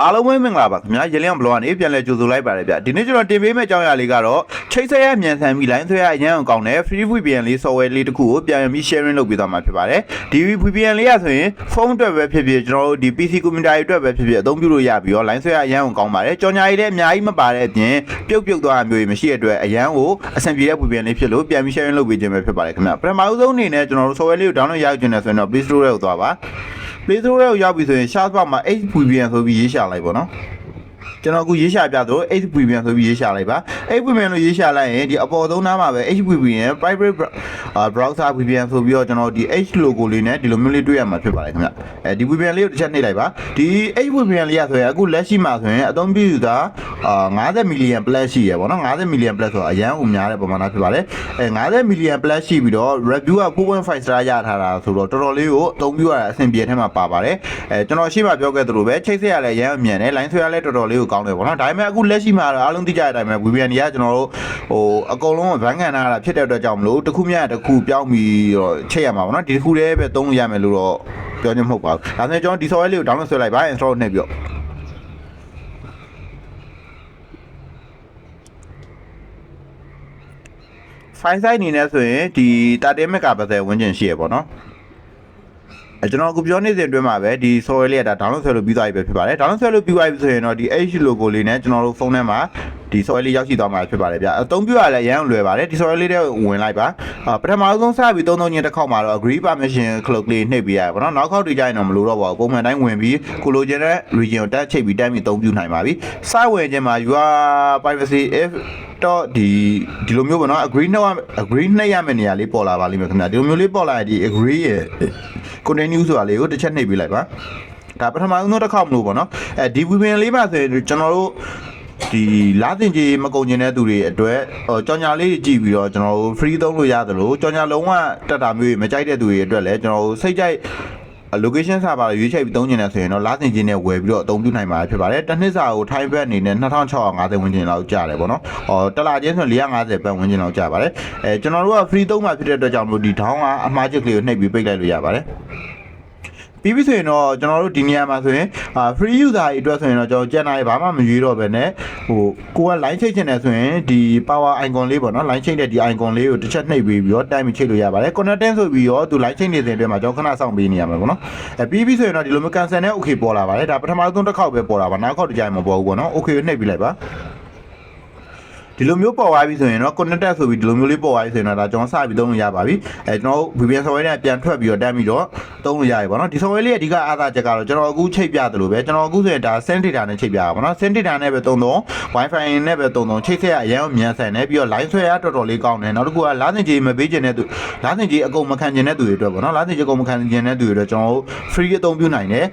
အားလုံးပဲမင်္ဂလာပါခင်ဗျာရေလျံဘလော့ကနေပြန်လဲကြိုဆိုလိုက်ပါတယ်ဗျဒီနေ့ကျွန်တော်တင်ပေးမယ့်အကြောင်းအရာလေးကတော့ချိတ်ဆက်ရမြန်ဆန်ပြီး line ဆွဲရအရန်အောင်ကောင်းတဲ့ free VPN လေး software လေးတစ်ခုကိုပြန်ပြီး sharing လုပ်ပေးသွားမှာဖြစ်ပါတယ်ဒီ VPN လေးရဆိုရင်ဖုန်းအတွက်ပဲဖြစ်ဖြစ်ကျွန်တော်တို့ဒီ PC computer တွေအတွက်ပဲဖြစ်ဖြစ်အသုံးပြုလို့ရပြီးတော့ line ဆွဲရအရန်အောင်ကောင်းပါတယ်ကြော်ညာကြီးလည်းအများကြီးမပါတဲ့အပြင်ပြုတ်ပြုတ်သွားတာမျိုးတွေမရှိတဲ့အတွက်အရန်ကိုအဆင်ပြေတဲ့ VPN လေးဖြစ်လို့ပြန်ပြီး sharing လုပ်ပေးခြင်းပဲဖြစ်ပါတယ်ခင်ဗျပထမဦးဆုံးအနေနဲ့ကျွန်တော်တို့ software လေးကို download ရယူခြင်းနဲ့ဆိုရင်တော့ Play Store ထဲကိုသွားပါ Play Store ထဲကိုရောက်ပြီဆိုရင် search bar မှာ HVPN ဆိုပြီးရေးရှာလိုက်ပါတော့ ကျွန်တော်အခုရေးရှာပြသလို HVPN ဆိုပြီးရေးရှာလိုက်ပါ HVPN လို့ရေးရှာလိုက်ရင်ဒီအပေါ်သုံးနားမှာပဲ HVPN private browser VPN ဆိုပြီးတော့ကျွန်တော်ဒီ H logo လေးနဲ့ဒီလိုမျိုးလေးတွေ့ရမှာဖြစ်ပါတယ်ခင်ဗျအဲဒီ VPN လေးကိုတစ်ချက်နှိပ်လိုက်ပါဒီ HVPN လေးရဆိုရင်အခုလက်ရှိမှာဆိုရင်အသုံးပြုသူသားအာ90 million plus ရှိရပေါ့နော်90 million plus ဆိုတော့အရန်ကိုများတဲ့ပမာဏဖြစ်ပါတယ်အဲ90 million plus ရှိပြီးတော့ review က4.5 star ရထားတာဆိုတော့တော်တော်လေးကိုအသုံးပြုရတာအဆင်ပြေထဲမှာပါပါတယ်အဲကျွန်တော်ရှေ့မှာပြောခဲ့သလိုပဲချိတ်ဆက်ရလဲရန်အမြန်နဲ့ line ဆွဲရလဲတော်တော်လေးကိုကောင်းတယ်ပေါ့နော်ဒါပေမဲ့အခုလက်ရှိမှာတော့အားလုံးသိကြတဲ့အတိုင်းပဲ VPN တွေကကျွန်တော်တို့ဟိုအကုန်လုံးဗန်းကန်နာတာဖြစ်တဲ့အတွက်ကြောင့်မလို့တစ်ခုမြတ်တစ်ခုပြောင်းပြီးတော့ချိန်ရမှာပေါ့နော်ဒီတစ်ခုတည်းပဲသုံးလို့ရမယ်လို့တော့ပြောချင်မဟုတ်ပါဘူးဒါဆိုရင်ကျွန်တော်ဒီ software လေးကို download ဆွဲလိုက်ပါ install နှိပ်ပြီးတော့ file size အနေနဲ့ဆိုရင်ဒီ30 MB ပတ်သက်ဝန်းကျင်ရှိရပေါ့နော်အဲ ကျွန်တော်အခုပြောနေစဉ်အတွင်းမှာပဲဒီ software လေးကဒါ download ဆွဲလို့ပြီးသွားပြီပဲဖြစ်ပါတယ် download ဆွဲလို့ပြီးသွားပြီဆိုရင်တော့ဒီ H logo လေးနဲ့ကျွန်တော်တို့ဖုန်းထဲမှာ ဒီ software လေးရောက်ရှိသွားမှာဖြစ်ပါတယ်ဗျအသုံးပြုရလဲရမ်းလွယ်ပါတယ်ဒီ software လေးတွေဝင်လိုက်ပါအာပထမဆုံးစပြီးသုံးသုံးချင်းတစ်ခေါက်မှာတော့ agree permission clock လေးနှိပ်ပေးရတယ်ပေါ့နော်နောက်ခေါက်တွေကြရင်တော့မလိုတော့ပါဘူးပုံမှန်တိုင်းဝင်ပြီးကိုလိုချင်တဲ့ region ကိုတက်ချိတ်ပြီးတန်းပြီးအသုံးပြုနိုင်ပါပြီစဝင်ခြင်းမှာ your privacy if တော့ဒီဒီလိုမျိုးပေါ့နော် agree နှုတ်ရ agree နှိပ်ရမယ့်နေရာလေးပေါ်လာပါလိမ့်မယ်ခင်ဗျာဒီလိုမျိုးလေးပေါ်လာရင်ဒီ agree ရဲ့ continue ဆိုတာလေးကိုတစ်ချက်နှိပ်ပေးလိုက်ပါဒါပထမဆုံးတစ်ခေါက်မလို့ပေါ့နော်အဲဒီ VPN လေးပါဆိုရင်ကျွန်တော်တို့ ဒီလာတင်ကြီးမကုန်ကျင်တဲ့သူတွေအတွက်ဟိုကြောင်ညာလေးကြည့်ပြီးတော့ကျွန်တော်တို့ free သုံးလို့ရတယ်လို့ကြောင်ညာလုံးဝတက်တာမျိုးမကြိုက်တဲ့သူတွေအတွက်လည်းကျွန်တော်တို့စိတ်ကြိုက် location server ရွေးချယ်ပြီးသုံးကျင်တယ်ဆိုရင်တော့လာတင်ချင်းနဲ့ဝယ်ပြီးတော့အသုံးပြုနိုင်မှာဖြစ်ပါတယ်တစ်နှစ်စာကို time back အနေနဲ့2650ဝန်းကျင်လောက်ကျတယ်ပေါ့နော်ဟောတစ်လချင်းဆို450ပတ်ဝန်းကျင်လောက်ကျပါတယ်အဲကျွန်တော်တို့က free သုံးမှာဖြစ်တဲ့အတွက်ကြောင့်မလို့ဒီ down ကအမှားချက်ကလေးကိုနှိပ်ပြီးပိတ်လိုက်လို့ရပါတယ် ပြီးပြီဆိုရင်တော့ကျွန်တော်တို့ဒီနေရာမှာဆိုရင်အာ free user တွေအတွက်ဆိုရင်တော့ကျွန်တော်ကျန်တာတွေဘာမှမရွေးတော့ပဲねဟိုကိုက line ချိတ်ချင်တယ်ဆိုရင်ဒီ power icon လေးပေါ့နော် line ချိတ်တဲ့ဒီ icon လေးကိုတစ်ချက်နှိပ်ပြီးပြီးတော့တိုင်းပြီးချိတ်လို့ရပါတယ် connecting ဆိုပြီးတော့သူ line ချိတ်နေစဉ်အတွင်းမှာကျွန်တော်ခဏစောင့်ပေးနေရမှာပေါ့နော်အဲပြီးပြီဆိုရင်တော့ဒီလိုမျိုး cancel နဲ့ okay ပေါ်လာပါတယ်ဒါပထမဆုံးတစ်ခေါက်ပဲပေါ်တာပါနောက်ခေါက်တစ်ကြိမ်မပေါ်ဘူးပေါ့နော် okay နှိပ်ပြီးလိုက်ပါ ဒီလိုမျိုးပေါ်သွားပြီဆိုရင်တော့ connected ဆိုပြီးဒီလိုမျိုးလေးပေါ်သွားပြီဆိုရင်တော့ဒါကျွန်တော်စပြီးသုံးလို့ရပါပြီအဲကျွန်တော် VPN software နဲ့ပြန်ထွက်ပြီးတော့တက်ပြီးတော့သုံးလို့ရပြီပေါ့နော်ဒီ software လေးရဲ့အဓိကအားသာချက်ကတော့ကျွန်တော်အခုချိတ်ပြတယ်လို့ပဲကျွန်တော်အခုဆိုရင်ဒါ send data နဲ့ချိတ်ပြတာပေါ့နော် send data နဲ့ပဲသုံးသုံး wifi နဲ့ပဲသုံးသုံးချိတ်ဆက်ရအရင်မြန်ဆန်နေပြီးတော့ line ဆွဲရတော်တော်လေးကောင်းတယ်နောက်တစ်ခုကလားစင်ကြီးမပေးခြင်းတဲ့သူလားစင်ကြီးအကုန်မခံခြင်းတဲ့သူတွေအတွက်ပေါ့နော်လားစင်ကြီးအကုန်မခံခြင်းတဲ့သူတွေအတွက်ကျွန်တော်တို့ free အသုံးပြုနိုင်တယ်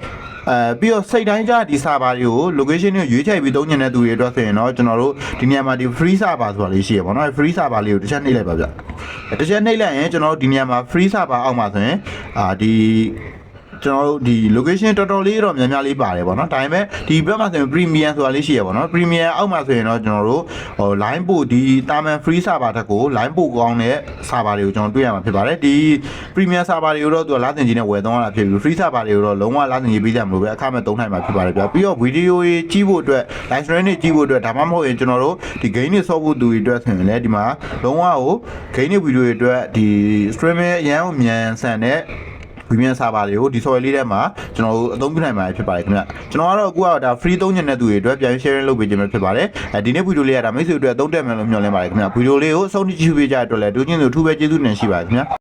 အဲပြီးတော့စိတ်တိုင်းကြဒီ server တွေကို location တွေကိုရွေးချယ်ပြီးသုံးညင်တဲ့သူတွေအတွက်ဆိုရင်တော့ကျွန်တော်တို့ဒီနေရာမှာဒီ free server ဆိုတာလေးရှိရပါတော့ free server လေးကိုတစ်ချက်နှိပ်လိုက်ပါဗျတစ်ချက်နှိပ်လိုက်ရင်ကျွန်တော်တို့ဒီနေရာမှာ free server အောက်မှာဆိုရင်အာဒီ ကျွန်တော်တို့ဒီ location တော်တော်လေးတော့များများလေးပါတယ်ပေါ့နော်ဒါပေမဲ့ဒီဘက်မှာဆိုရင် premium ဆိုတာလေးရှိရပါတော့ premium အောက်မှာဆိုရင်တော့ကျွန်တော်တို့ဟို line ပို့ဒီ taman free server တက်ကို line ပို့ကောင်းတဲ့ server တွေကိုကျွန်တော်တွေ့ရမှာဖြစ်ပါတယ်ဒီ premium server တွေကိုတော့သူကလာတင်ကြီးနဲ့ဝယ်သုံးရတာဖြစ်ပြီး free server တွေကိုတော့လုံးဝလာတင်ကြီးပေးကြမလို့ပဲအခမဲ့သုံးနိုင်မှာဖြစ်ပါတယ်ဗျပြီးတော့ video ကြီးကြည့်ဖို့အတွက် live stream တွေကြည့်ဖို့အတွက်ဒါမှမဟုတ်ရင်ကျွန်တော်တို့ဒီ game တွေဆော့ဖို့သူတွေအတွက်ဆိုရင်လည်းဒီမှာလုံးဝကို game တွေ video တွေအတွက်ဒီ streaming အရန်ကိုမြန်ဆန်တဲ့ premium server တွေကိုဒီ software လေးထဲမှာကျွန်တော်တို့အသုံးပြုနိုင်မှာဖြစ်ပါတယ်ခင်ဗျကျွန်တော်ကတော့အခုကဒါ free သုံးချင်တဲ့သူတွေအတွက်ပြန် sharing လုပ်ပေးခြင်းပဲဖြစ်ပါတယ်အဲဒီနေ့ဗီဒီယိုလေးကဒါမိတ်ဆွေတွေအတွက်သုံးတက်မယ်လို့မျှော်လင့်ပါတယ်ခင်ဗျဗီဒီယိုလေးကိုအဆုံးထိကြည့်ပေးကြတဲ့အတွက်လည်းဒုချင်းတို့ထူးပဲကျေးဇူးတင်ရှိပါတယ်ခင်ဗျ